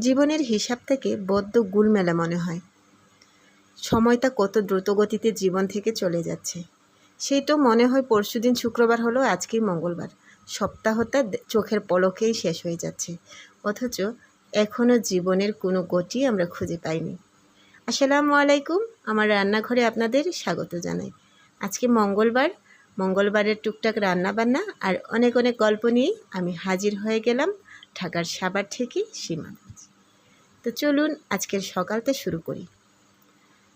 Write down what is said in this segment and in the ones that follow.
জীবনের হিসাব থেকে বড্ড গুলমেলা মনে হয়। সময়টা কত দ্রুতগতিতে জীবন থেকে চলে যাচ্ছে। সেই তো মনে হয় পরশুদিন শুক্রবার হলো, আজকেই মঙ্গলবার। সপ্তাহটা চোখের পলকেই শেষ হয়ে যাচ্ছে। অথচ এখনও জীবনের কোনো গতি আমরা খুঁজে পাইনি। আসসালামু আলাইকুম, আমার রান্নাঘরে আপনাদের স্বাগত জানাই। আজকে মঙ্গলবার, মঙ্গলবারের টুকটাক রান্না বান্না আর অনেক অনেক গল্প নিয়ে আমি হাজির হয়ে গেলাম ঢাকার সাবার থেকে সীমাগঞ্জ তো চলুন আজকের সকালটা শুরু করি।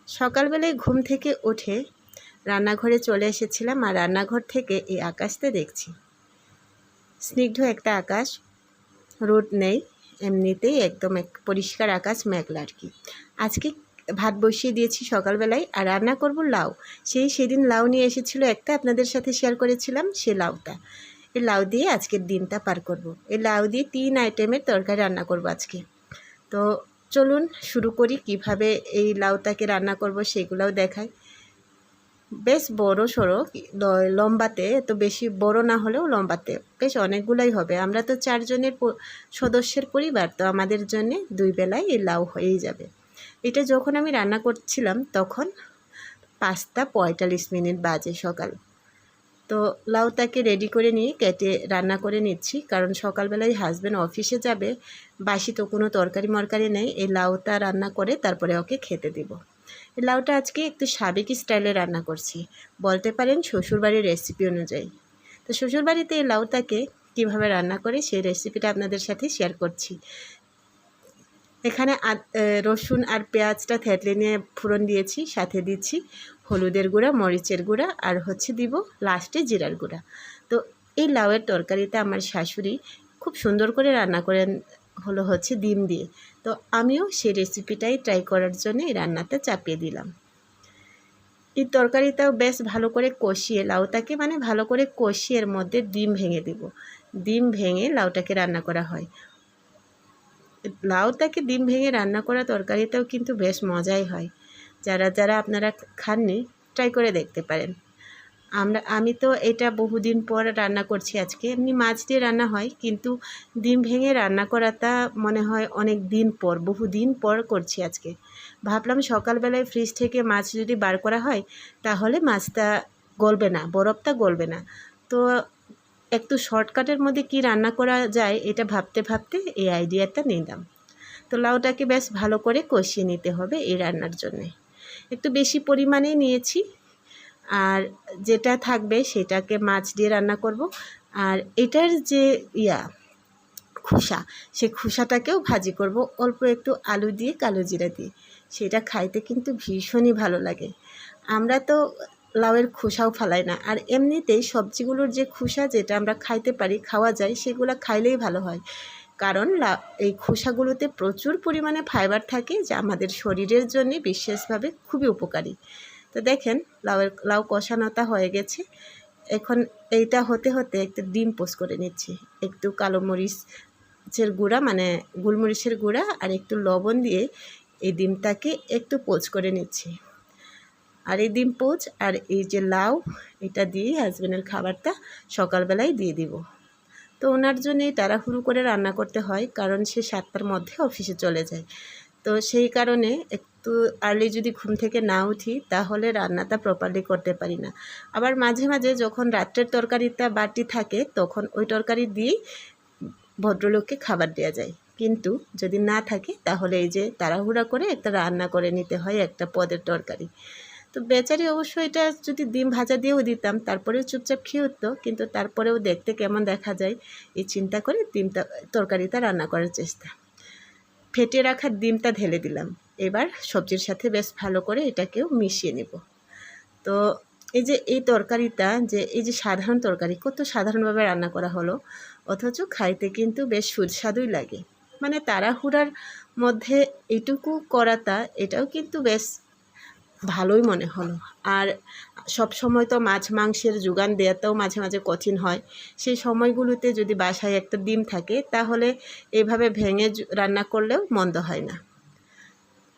সকালবেলায় ঘুম থেকে উঠে রান্নাঘরে চলে এসেছিলাম আর রান্নাঘর থেকে এই আকাশটা দেখছি। স্নিগ্ধ একটা আকাশ, রোদ নেই, এমনিতেই একদম এক পরিষ্কার আকাশ, মেঘলা আর কি। আজকে ভাত বসিয়ে দিয়েছি সকালবেলায় আর রান্না করব লাউ। সেই সেদিন লাউ নিয়ে এসেছিল একটা, আপনাদের সাথে শেয়ার করেছিলাম, সে লাউটা। এই লাউ দিয়ে আজকের দিনটা পার করব। এই লাউ দিয়ে তিন আইটেমের তরকারি রান্না করব আজকে। তো চলুন শুরু করি, কীভাবে এই লাউটাকে রান্না করব সেগুলোও দেখাই। বেশ বড় সড়ো লম্বাতে তো বেশি বড় না হলেও লম্বাতে, বেশ অনেকগুলাই হবে। আমরা তো চারজনের সদস্যের পরিবার, তো আমাদের জন্যে দুই বেলায় এই লাউ হয়েই যাবে। এটা যখন আমি রান্না করছিলাম, তখন পাঁচটা পঁয়তাল্লিশ মিনিট বাজে সকাল। তো লাউটাকে রেডি করে নিয়ে কেটে রান্না করে নিচ্ছি। কারণ সকালবেলায় হাজব্যান্ড অফিসে যাবে, বাসি তো কোনো তরকারি মরকারি নেই, এই লাউটা রান্না করে তারপরে ওকে খেতে দিব। এই লাউটা আজকে একটু সাবেক স্টাইলে রান্না করছি। বলতে পারেন শ্বশুরবাড়ির রেসিপি অনুযায়ী। তো শ্বশুরবাড়িতে এই লাউটাকে কীভাবে রান্না করে সেই রেসিপিটা আপনাদের সাথে শেয়ার করছি। এখানে রসুন আর পেঁয়াজটা থেতলে নিয়ে ফোড়ন দিয়েছি, সাথে দিচ্ছি হলুদের গুঁড়া, মরিচের গুঁড়া, আর হচ্ছে দিব লাস্টে জিরার গুঁড়া। তো এই লাউয়ের তরকারিতে আমার শাশুড়ি খুব সুন্দর করে রান্না করেন, হলো হচ্ছে ডিম দিয়ে। তো আমিও সেই রেসিপিটাই ট্রাই করার জন্য এই রান্নাটা চাপিয়ে দিলাম। এই তরকারিটাও বেশ ভালো করে কষিয়ে, লাউটাকে মানে ভালো করে কষিয়ে এর মধ্যে ডিম ভেঙে দিব। ডিম ভেঙে লাউটাকে রান্না করা হয়। লাউটাকে ডিম ভেঙে রান্না করা তরকারিটাও কিন্তু বেশ মজাই হয়। যারা যারা আপনারা খাননি ট্রাই করে দেখতে পারেন। আমরা, আমি তো এটা বহুদিন পর রান্না করছি আজকে। এমনি মাছ দিয়ে রান্না হয়, কিন্তু ডিম ভেঙে রান্না করাটা মনে হয় অনেক দিন পর, বহুদিন পর করছি আজকে। ভাবলাম সকালবেলায় ফ্রিজ থেকে মাছ যদি বার করা হয়, তাহলে মাছটা গলবে না, বরফটা গলবে না। তো একটু শর্টকাটের মধ্যে কি রান্না করা যায়, এটা ভাবতে ভাবতে এই আইডিয়াটা নিলাম। তো লাউটাকে বেশ ভালো করে কষিয়ে নিতে হবে এই রান্নার জন্যে। একটু বেশি পরিমাণেই নিয়েছি, আর যেটা থাকবে সেটাকে মাছ দিয়ে রান্না করব। আর এটার যে ইয়া, খোসা, সে খোসাটাকেও ভাজি করব। অল্প একটু আলু দিয়ে কালো জিরা দিয়ে। সেটা খাইতে কিন্তু ভীষণই ভালো লাগে। আমরা তো লাউয়ের খোসাও ফালাই না। আর এমনিতেই সবজিগুলোর যে খোসা যেটা আমরা খাইতে পারি, খাওয়া যায়, সেগুলো খাইলেই ভালো হয়। কারণ এই খোসাগুলোতে প্রচুর পরিমাণে ফাইবার থাকে, যা আমাদের শরীরের জন্য বিশেষভাবে খুবই উপকারী। তো দেখেন, লাউয়ের, লাউ কষানোটা হয়ে গেছে। এখন এইটা হতে হতে একটু ডিম পোস্ট করে নিচ্ছি। একটু কালো মরিচের গুঁড়া মানে গোলমরিচের গুঁড়া আর একটু লবণ দিয়ে এই ডিমটাকে একটু পোচ করে নিচ্ছি। আর এই ডিম পোচ আর এই যে লাউ, এটা দিয়ে হাজবেন্ডের খাবারটা সকালবেলায় দিয়ে দিব। তো ওনার জন্য তাড়াহুড়ো করে রান্না করতে হয়, কারণ সে সাতটার মধ্যে অফিসে চলে যায়। তো সেই কারণে একটু আর্লি যদি ঘুম থেকে না উঠি, তাহলে রান্নাটা প্রপারলি করতে পারি না। আবার মাঝে মাঝে যখন রাত্রের তরকারিটা বাটি থাকে, তখন ওই তরকারি দিয়েই ভদ্রলোককে খাবার দেওয়া যায়। কিন্তু যদি না থাকে, তাহলে এই যে তাড়াহুড়া করে একটা রান্না করে নিতে হয় একটা পদের তরকারি। তো বেচারি অবশ্য এটা যদি ডিম ভাজা দিয়েও দিতাম, তারপরেও চুপচাপ খেয়ে উঠতো, কিন্তু তারপরেও দেখতে কেমন দেখা যায়, এই চিন্তা করে ডিমটা, তরকারিটা রান্না করার চেষ্টা। ফেটে রাখা ডিমটা ঢেলে দিলাম। এবার সবজির সাথে বেশ ভালো করে এটাকেও মিশিয়ে নেব। তো এই যে, এই তরকারিটা, যে, এই যে সাধারণ তরকারি, কত সাধারণভাবে রান্না করা হলো, অথচ খাইতে কিন্তু বেশ সুস্বাদুই লাগে। মানে তাড়াহুড়ার মধ্যে এইটুকু করাটা, এটাও কিন্তু বেশ ভালোই মনে হলো। আর সব সময় তো মাছ মাংসের যোগান দেওয়াটাও মাঝে মাঝে কঠিন হয়। সেই সময়গুলোতে যদি বাসায় একটা ডিম থাকে, তাহলে এভাবে ভেঙে রান্না করলেও মন্দ হয় না।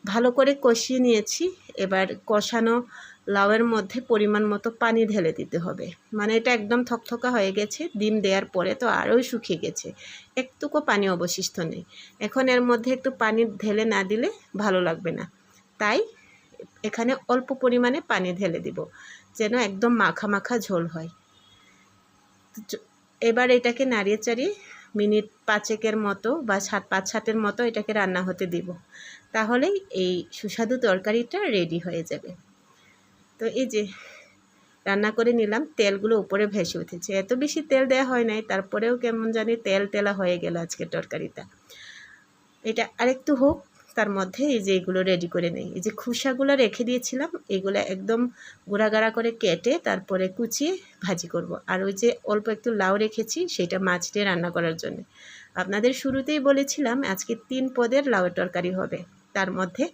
ভালো করে কষিয়ে নিয়েছি। এবার কষানো লাউয়ের মধ্যে পরিমাণ মতো পানি ঢেলে দিতে হবে। মানে এটা একদম থকথকা হয়ে গেছে। ডিম দেওয়ার পরে তো আরও শুকিয়ে গেছে। একটুকু পানি অবশিষ্ট নেই। এখন এর মধ্যে একটু পানি ঢেলে না দিলে ভালো লাগবে না। তাই এখানে অল্প পরিমাণে পানি ঢেলে দিব, যেন একদম মাখা মাখা ঝোল হয়। এবার এটাকে নাড়িয়ে চাড়িয়ে মিনিট পাঁচেকের মতো বা সাত, পাঁচ, সাতের মতো এটাকে রান্না হতে দিব। তাহলেই এই সুস্বাদু তরকারিটা রেডি হয়ে যাবে। তো এই যে রান্না করে নিলাম, তেলগুলো উপরে ভেসে উঠেছে। এত বেশি তেল দেওয়া হয় নাই, তারপরেও কেমন জানি তেল তেলা হয়ে গেল আজকের তরকারিটা। এটা আরেকটু হোক তার মধ্যে এই যে এগুলো রেডি করে নেই। এই যে খোসাগুলো রেখে দিয়েছিলাম, এগুলো একদম গুঁড়া গাড়া করে কেটে তারপরে কুচিয়ে ভাজি করব। আর ওই যে অল্প একটু লাউ রেখেছি, সেটা মাছ দিয়ে রান্না করার জন্য। আপনাদের শুরুতেই বলেছিলাম, আজকে তিন পদের লাউয়ের তরকারি হবে। তার মধ্যে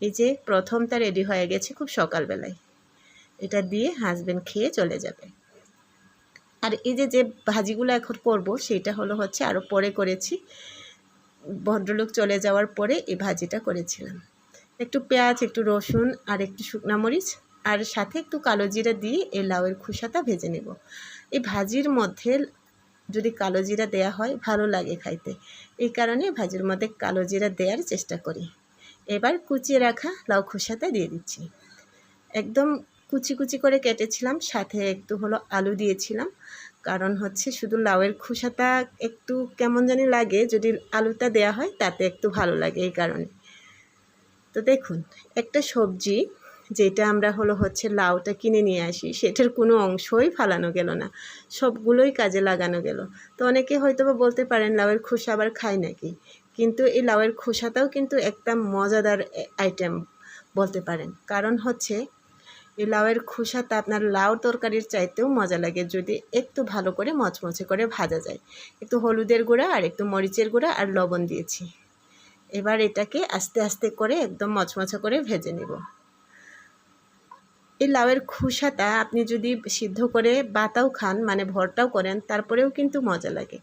এই যে প্রথমটা রেডি হয়ে গেছে খুব সকালবেলায়। এটা দিয়ে হাজবেন্ড খেয়ে চলে যাবে। আর এই যে যে ভাজিগুলো এখন করব, সেটা হলো হচ্ছে আরও পরে করেছি। ভদ্রলোক চলে যাওয়ার পরে এই ভাজিটা করেছিলাম। একটু পেঁয়াজ, একটু রসুন আর একটু শুকনা মরিচ আর সাথে একটু কালো জিরা দিয়ে এই লাউয়ের খোসাটা ভেজে নেব। এই ভাজির মধ্যে যদি কালো জিরা দেয়া হয়, ভালো লাগে খাইতে। এই কারণে ভাজির মধ্যে কালো জিরা দেওয়ার চেষ্টা করি। এবার কুচিয়ে রাখা লাউ খোসাটা দিয়ে দিচ্ছি। একদম কুচি কুচি করে কেটেছিলাম, সাথে একটু হলো আলু দিয়েছিলাম। কারণ হচ্ছে শুধু লাউয়ের খোসাটা একটু কেমন জানি লাগে, যদি আলুটা দেয়া হয় তাতে একটু ভালো লাগে এই কারণে। তো দেখুন, একটা সবজি যেটা আমরা হলো হচ্ছে লাউটা কিনে নিয়ে আসি, সেটার কোনো অংশই ফালানো গেল না, সবগুলোই কাজে লাগানো গেল। তো অনেকে হয়তো বা বলতে পারেন লাউয়ের খোসা আবার খায় নাকি? কিন্তু এই লাউয়ের খোসাটাও কিন্তু একটা মজাদার আইটেম বলতে পারেন। কারণ হচ্ছে এই লাউয়ের খোসাটা আপনার লাউ তরকারির চাইতেও মজা লাগে, যদি একটু ভালো করে মচমচে করে ভাজা যায়। একটু হলুদের গুঁড়া আর একটু মরিচের গুঁড়া আর লবণ দিয়েছি। এবার এটাকে আস্তে আস্তে করে একদম মচমচে করে ভেজে নিব। এই লাউয়ের খোসাটা আপনি যদি সিদ্ধ করে বাতাও খান মানে ভরটাও করেন, তারপরেও কিন্তু মজা লাগে।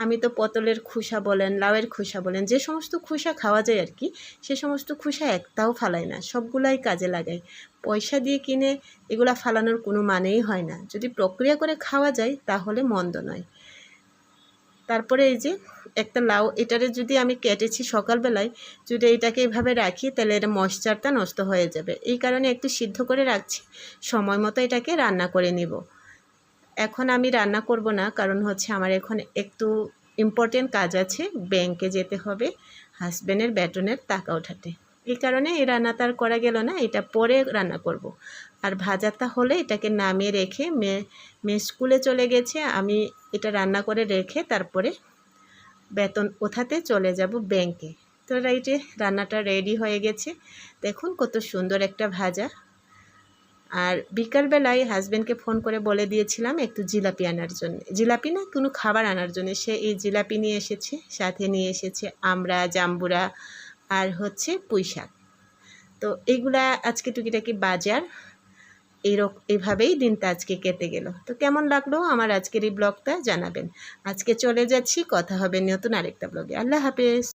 আমি তো পটলের খোসা বলেন, লাউয়ের খোসা বলেন, যে সমস্ত খোসা খাওয়া যায় আর কি, সে সমস্ত খোসা একটাও ফালাই না, সবগুলাই কাজে লাগাই। পয়সা দিয়ে কিনে এগুলা ফালানোর কোনো মানেই হয় না। যদি প্রক্রিয়া করে খাওয়া যায়, তাহলে মন্দ নয়। তারপরে এই যে একটা লাউ, এটারে যদি আমি কেটেছি সকালবেলায়, যদি এটাকে এভাবে রাখি, তাহলে এটা ময়শ্চারটা নষ্ট হয়ে যাবে। এই কারণে একটু সিদ্ধ করে রাখছি, সময় মতো এটাকে রান্না করে নিব। এখন আমি রান্না করব না, কারণ হচ্ছে আমার এখন একটু ইম্পর্টেন্ট কাজ আছে ব্যাংকে যেতে হবে হাজব্যান্ডের বেতনের টাকা ওঠাতে। এই কারণে এই রান্নাটা আর করা গেল না, এটা পরে রান্না করব। আর ভাজাটা হলে এটাকে নামিয়ে রেখে মেয়ে মেয়ে স্কুলে চলে গেছে, আমি এটা রান্না করে রেখে তারপরে বেতন ওঠাতে চলে যাব ব্যাংকে তো রাইটে রান্নাটা রেডি হয়ে গেছে। দেখুন কত সুন্দর একটা ভাজা। আর বিকালবেলায় হাজব্যান্ডকে ফোন করে বলে দিয়েছিলাম একটু জিলাপি আনার জন্য। জিলাপি না, কোনো খাবার আনার জন্য। সে এই জিলাপি নিয়ে এসেছে, সাথে নিয়ে এসেছে আমরা, জাম্বুরা আর হচ্ছে পুঁই শাক। তো এইগুলা আজকে টুকিটাকি বাজার এইরক এভাবেই দিনটা আজকে কেটে গেল। তো কেমন লাগল আমার আজকের এই ব্লগটা জানাবেন। আজকে চলে যাচ্ছি, কথা হবে নতুন আরেকটা ব্লগে। আল্লাহ হাফেজ।